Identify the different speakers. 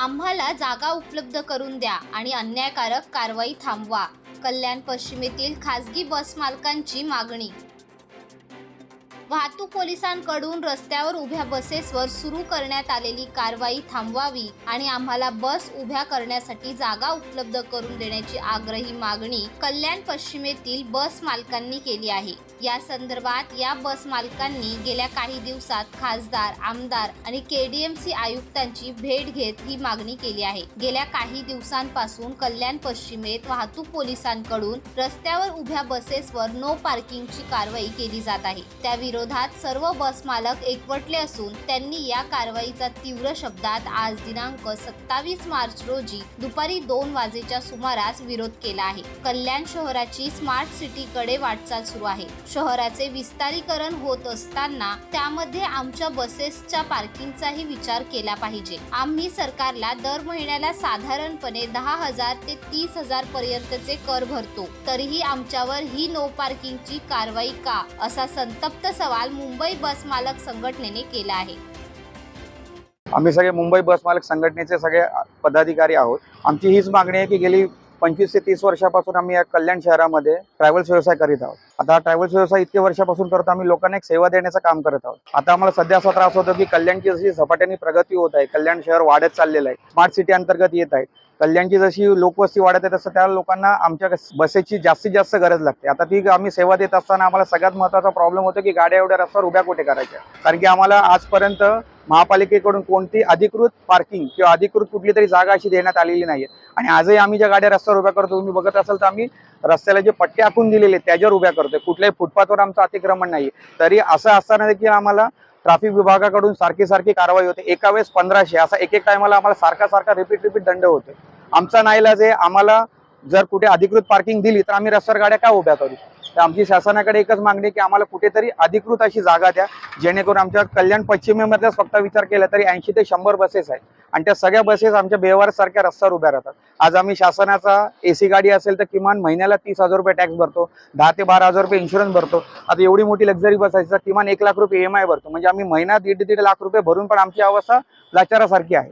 Speaker 1: आम्हाला जागा उपलब्ध करून द्या आणि अन्यायकारक कारवाई थांबवा. कल्याण पश्चिमेतील खासगी बस मालकांची मागणी वाहतूक पोलिसांकडून रस्त्यावर उभ्या बसेसवर सुरू करण्यात आलेली कारवाई थांबवावी आणि आम्हाला बस उभ्या करण्यासाठी जागा उपलब्ध करून देण्याची आग्रही मागणी कल्याण पश्चिमेतील बस मालकांनी केली आहे. या संदर्भात या बस मालकांनी गेल्या काही दिवसात खासदार आमदार आणि केडीएमसी आयुक्तांची भेट घेत ही मागणी केली आहे. गेल्या काही दिवसांपासून कल्याण पश्चिमेत वाहतूक पोलिसांकडून रस्त्यावर उभ्या बसेसवर नो पार्किंगची कारवाई केली जात आहे. त्या विरोधात सर्व बस मालक एकवटले असून त्यांनी या कारवाईचा तीव्र शब्दात आज दिनांक सत्तावीस मार्च रोजी दुपारी दोन वाजेच्या सुमारास विरोध केला आहे. कल्याण शहराची स्मार्ट सिटीकडे वाटचाल सुरू आहे. शहराचे विस्तारीकरण होत असताना त्यामध्ये आमच्या बसेसच्या पार्किंगचाही विचार केला पाहिजे. आम्ही सरकारला दर महिन्याला साधारणपणे दहा हजार ते तीस हजार पर्यंतचे कर भरतो. तरीही आमच्यावर ही नो पार्किंगची कारवाई का? असा संतप्त सवाल मुंबई बस मालक संघटनेने केला आहे.
Speaker 2: आम्ही सगळे मुंबई बस मालक संघटनेचे सगळे पदाधिकारी आहोत. आमची हीच मागणी आहे की गेली पंचवीस ते तीस वर्षापासून आम्ही या कल्याण शहरामध्ये ट्रॅव्हल्स व्यवसाय करीत आहोत. आता ट्रॅव्हल्स व्यवसाय इतके वर्षापासून करतो आम्ही लोकांना एक सेवा देण्याचं काम करत आहोत. आता आम्हाला सध्या असा त्रास होतो की कल्याणची जशी झपाट्याने प्रगती होत आहे कल्याण शहर वाढत चाललेलं आहे स्मार्ट सिटी अंतर्गत येत आहे कल्याणची जशी लोकवस्ती वाढत आहे तसं त्या लोकांना आमच्या बसेसची जास्तीत जास्त गरज लागते. आता ती आम्ही सेवा देत असताना आम्हाला सगळ्यात महत्त्वाचा प्रॉब्लेम होतो की गाड्या एवढ्या रस्त्यावर उभ्या कुठे करायच्या? कारण की आम्हाला आजपर्यंत महापालिकेकडून कोणती अधिकृत पार्किंग किंवा अधिकृत कुठली तरी जागा अशी देण्यात आलेली नाही आणि आजही आम्ही ज्या गाड्या रस्त्यावर उभ्या करतो तुम्ही बघत असाल तर आम्ही रस्त्याला जे पट्टे आखून दिलेले त्याच्यावर उभ्या करतोय. कुठल्याही फुटपाथवर आमचं अतिक्रमण नाही तरी असं असताना देखील आम्हाला ट्रॅफिक विभागाकडून सारखी सारखी कारवाई होते. एका वेळेस पंधराशे असा एक एक टायमाला आम्हाला सारखा सारखा रिपीट रिपीट दंड होते आमचा नाईलाज आहे आम्हाला जर कुठे अधिकृत पार्किंग दिली तर आम्ही रस्त्यावर गाड्या का उभ्या करू? तर आमची शासनाकडे एकच मागणी की आम्हाला कुठेतरी अधिकृत अशी जागा द्या जेणेकरून आमच्या कल्याण पश्चिमेमधल्याच फक्त विचार केला तरी ऐंशी ते शंभर बसेस आहेत. आणि त्या सगळ्या बसेस आमच्या बेवारसारख्या रस्त्यावर उभ्या राहतात. आज आम्ही शासनाचा एसी गाडी असेल तर किमान महिन्याला तीस हजार रुपये टॅक्स भरतो दहा ते बारा हजार रुपये इन्शुरन्स भरतो. आता एवढी मोठी लक्झरी बस आहे तर किमान एक लाख रुपये ईएमआय भरतो. म्हणजे आम्ही महिना दीड दीड लाख रुपये भरून पण आमची अवस्था लाचारासारखी आहे.